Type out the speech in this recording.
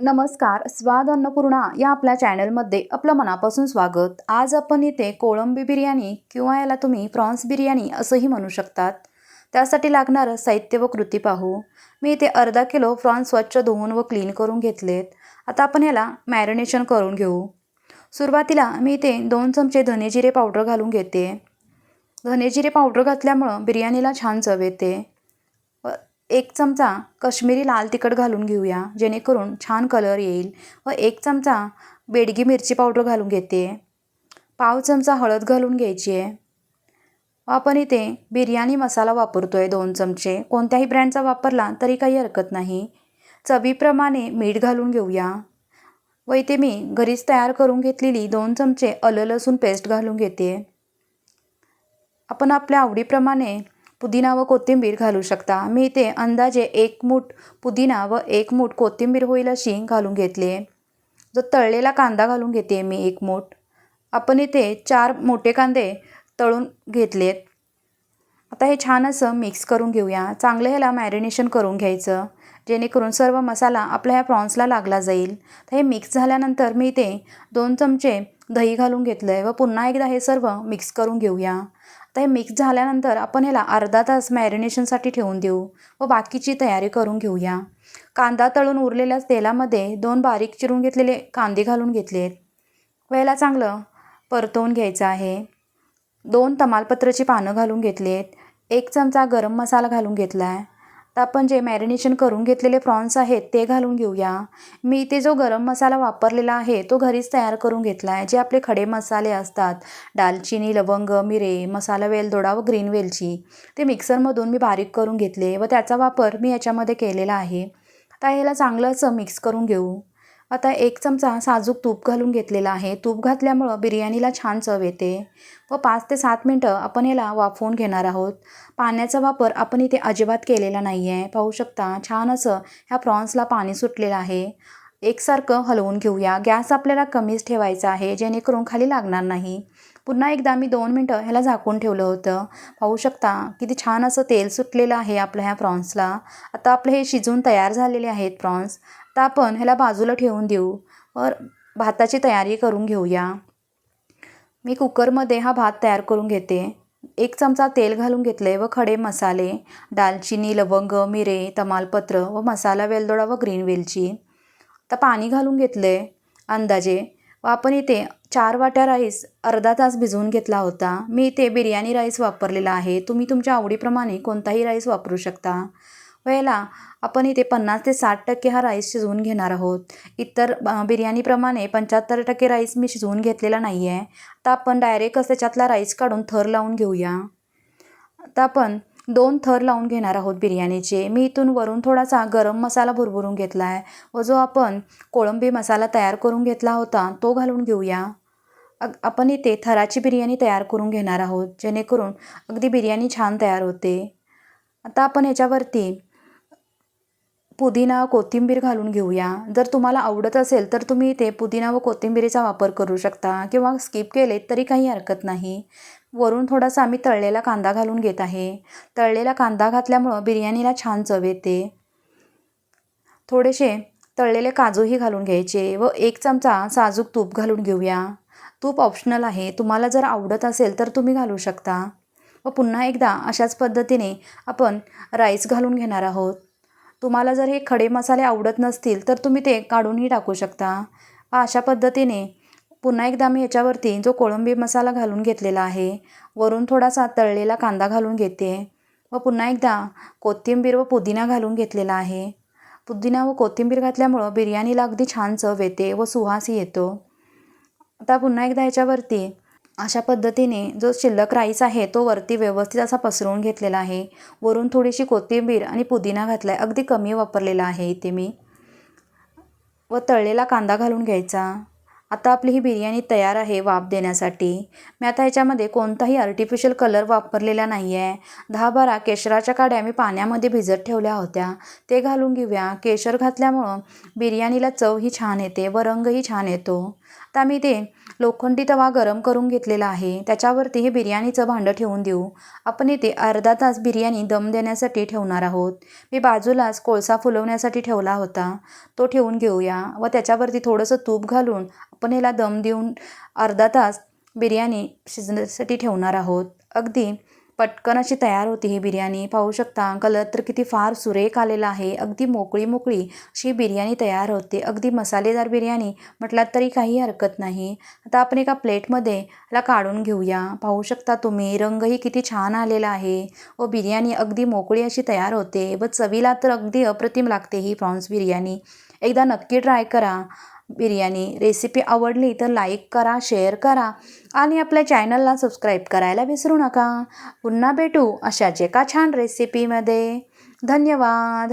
नमस्कार स्वाद अन्नपूर्णा या आपल्या चॅनलमध्ये आपलं मनापासून स्वागत. आज आपण इथे कोळंबी बिर्याणी किंवा याला तुम्ही प्रॉन्स बिर्याणी असंही म्हणू शकतात. त्यासाठी लागणारं साहित्य व कृती पाहू. मी इथे अर्धा किलो प्रॉन्स स्वच्छ धुवून व क्लीन करून घेतलेत. आता आपण याला मॅरिनेशन करून घेऊ. सुरुवातीला मी इथे दोन चमचे धनेजिरे पावडर घालून घेते. धनेजिरे पावडर घातल्यामुळं बिर्याणीला छान चव येते. एक चमचा कश्मीरी लाल तिखट घालून घेऊया जेणेकरून छान कलर येईल. व एक चमचा बेडगी मिरची पावडर घालून घेते. पाव चमचा हळद घालून घ्यायची. आहे व आपण इथे बिर्याणी मसाला वापरतो आहे दोन चमचे. कोणत्याही ब्रँडचा वापरला तरी काही हरकत नाही. चवीप्रमाणे मीठ घालून घेऊया. व इथे मी घरीच तयार करून घेतलेली दोन चमचे आलं लसूण पेस्ट घालून घेते. आपण आपल्या आवडीप्रमाणे पुदिना व कोथिंबीर घालू शकता. मी इथे अंदाजे एक मूठ पुदिना व एक मूठ कोथिंबीर होईल अशी घालून घेतली आहे. जो तळलेला कांदा घालून घेते मी एक मूठ. आपण इथे चार मोठे कांदे तळून घेतलेत आता हे छान असं मिक्स करून घेऊया. चांगलं ह्याला मॅरिनेशन करून घ्यायचं. जेणेकरून सर्व मसाला आपल्या ह्या प्रॉन्सला लागला जाईल. तर हे मिक्स झाल्यानंतर मी इथे दोन चमचे दही घालून घेतलं आहे व पुन्हा एकदा हे सर्व मिक्स करून घेऊया. तर हे मिक्स झाल्यानंतर आपण ह्याला अर्धा तास मॅरिनेशनसाठी ठेवून देऊ व बाकीची तयारी करून घेऊया. कांदा तळून उरलेल्या तेलामध्ये दोन बारीक चिरून घेतलेले कांदे घालून घेतलेत. व याला चांगलं परतवून घ्यायचं आहे. दोन तमालपत्राची पानं घालून घेतलेत. एक चमचा गरम मसाला घालून घेतला आहे तर आपण जे मॅरिनेशन करून घेतलेले प्रॉन्स आहेत ते घालून घेऊया. मी इथे जो गरम मसाला वापरलेला आहे तो घरीच तयार करून घेतला आहे जे आपले खडे मसाले असतात दालचिनी लवंग मिरे मसाला वेलदोडा व ग्रीन वेलची ते मिक्सरमधून मी बारीक करून घेतले व त्याचा वापर मी याच्यामध्ये केलेला आहे. आता याला चांगलं असं मिक्स करून घेऊ. आता एक चमचा साजूक तूप घालून घेतलेला आहे. तूप घातल्यामुळं बिर्याणीला छान चव येते. व पाच ते सात मिनटं आपण याला वाफवून घेणार आहोत. पाण्याचा वापर आपण इथे अजिबात केलेला नाही आहे पाहू शकता छान असं ह्या प्रॉन्सला पाणी सुटलेलं आहे. एकसारखं हलवून घेऊया. गॅस आपल्याला कमीच ठेवायचा आहे जेणेकरून खाली लागणार नाही. पुन्हा एकदा मी दोन मिनटं ह्याला झाकून ठेवलं होतं. पाहू शकता किती छान असं तेल सुटलेलं आहे आपल्या ह्या प्रॉन्सला. आता आपले हे शिजून तयार झालेले आहेत प्रॉन्स. तर आपण ह्याला बाजूला ठेवून देऊ. वर भाताची तयारी करून घेऊया. मी कुकरमध्ये हा भात तयार करून घेते. एक चमचा तेल घालून घेतले व खडे मसाले दालचिनी लवंग मिरे तमालपत्र व मसाला वेलदोडा व ग्रीन वेलची. आता पाणी घालून घेतले अंदाजे. व आपण इथे चार वाट्या राईस अर्धा तास भिजवून घेतला होता. मी इथे बिर्याणी राईस वापरलेला आहे. तुम्ही तुमच्या आवडीप्रमाणे कोणताही राईस वापरू शकता. वेळेला आपण इथे पन्नास ते साठ टक्के हा राईस शिजवून घेणार आहोत. इतर बिर्याणीप्रमाणे पंच्याहत्तर टक्के राईस मी शिजवून घेतलेला नाही आहे आता आपण डायरेक्टच त्याच्यातला राईस काढून थर लावून घेऊया. आता आपण दोन थर लावून घेणार आहोत बिर्याणीचे. मी इथून वरून थोडासा गरम मसाला भरभरून घेतला आहे व जो आपण कोळंबी मसाला तयार करून घेतला होता तो घालून घेऊया. अग आपण इथे थराची बिर्याणी तयार करून घेणार आहोत जेणेकरून अगदी बिर्याणी छान तयार होते. आता आपण ह्याच्यावरती पुदिना कोथिंबीर घालून घेऊया. जर तुम्हाला आवडत असेल तर तुम्ही ते पुदिना व कोथिंबीरीचा वापर करू शकता किंवा स्किप केले तरी काही हरकत नाही. वरून थोडासा आम्ही तळलेला कांदा घालून घेत आहे. तळलेला कांदा घातल्यामुळं बिर्याणीला छान चव येते. थोडेसे तळलेले काजूही घालून घ्यायचे व एक चमचा साजूक तूप घालून घेऊया. तूप ऑप्शनल आहे. तुम्हाला जर आवडत असेल तर तुम्ही घालू शकता. व पुन्हा एकदा अशाच पद्धतीने आपण राईस घालून घेणार आहोत. तुम्हाला जर हे खडे मसाले आवडत नसतील तर तुम्ही ते काढूनही टाकू शकता. अशा पद्धतीने पुन्हा एकदा मी ह्याच्यावरती जो कोळंबी मसाला घालून घेतलेला आहे वरून थोडासा तळलेला कांदा घालून घेते. व पुन्हा एकदा कोथिंबीर व पुदिना घालून घेतलेला आहे. पुदिना व कोथिंबीर घातल्यामुळं बिर्याणीला अगदी छान चव येते व सुहास येतो. आता पुन्हा एकदा ह्याच्यावरती अशा पद्धतीने जो शिल्लक राईस आहे तो वरती व्यवस्थित असा पसरवून घेतलेला आहे. वरून थोडीशी कोथिंबीर आणि पुदिना घातला आहे अगदी कमी वापरलेला आहे इथे मी. व तळलेला कांदा घालून घ्यायचा. आता आपली ही बिर्याणी तयार आहे वाफ देण्यासाठी. मी आता ह्याच्यामध्ये कोणताही आर्टिफिशियल कलर वापरलेला नाही आहे दहा बारा केशराच्या काड्या मी पाण्यामध्ये भिजत ठेवल्या होत्या. ते घालून घेऊया. केशर घातल्यामुळं बिर्याणीला चवही छान येते व रंगही छान येतो. आता मी ते लोखंडी तवा गरम करून घेतलेला आहे. त्याच्यावरती हे बिर्याणीचं भांडं ठेवून देऊ. आपण इथे अर्धा तास बिर्याणी दम देण्यासाठी ठेवणार आहोत. मी बाजूलाच कोळसा फुलवण्यासाठी ठेवला होता. तो ठेवून घेऊया व त्याच्यावरती थोडंसं तूप घालून आपण याला दम देऊन अर्धा तास बिर्याणी शिजण्यासाठी ठेवणार आहोत. अगदी पटकन अशी तयार होती ही बिर्याणी. पाहू शकता कलर तर किती फार सुरेख आलेला आहे. अगदी मोकळी मोकळी अशी बिर्याणी तयार होते. अगदी मसालेदार बिर्याणी म्हटलात तरी काही हरकत नाही. आता आपण एका प्लेटमध्ये ला काढून घेऊया. पाहू शकता तुम्ही रंगही किती छान आलेला आहे. व बिर्याणी अगदी मोकळी अशी तयार होते व चवीला तर अगदी अप्रतिम लागते ही प्रॉन्स बिर्याणी. एकदा नक्की ट्राय करा. बिर्याणी रेसिपी आवडली तर लाईक करा शेअर करा आणि आपल्या चॅनलला सबस्क्राईब करायला विसरू नका. पुन्हा भेटू अशाच एका छान रेसिपीमध्ये धन्यवाद.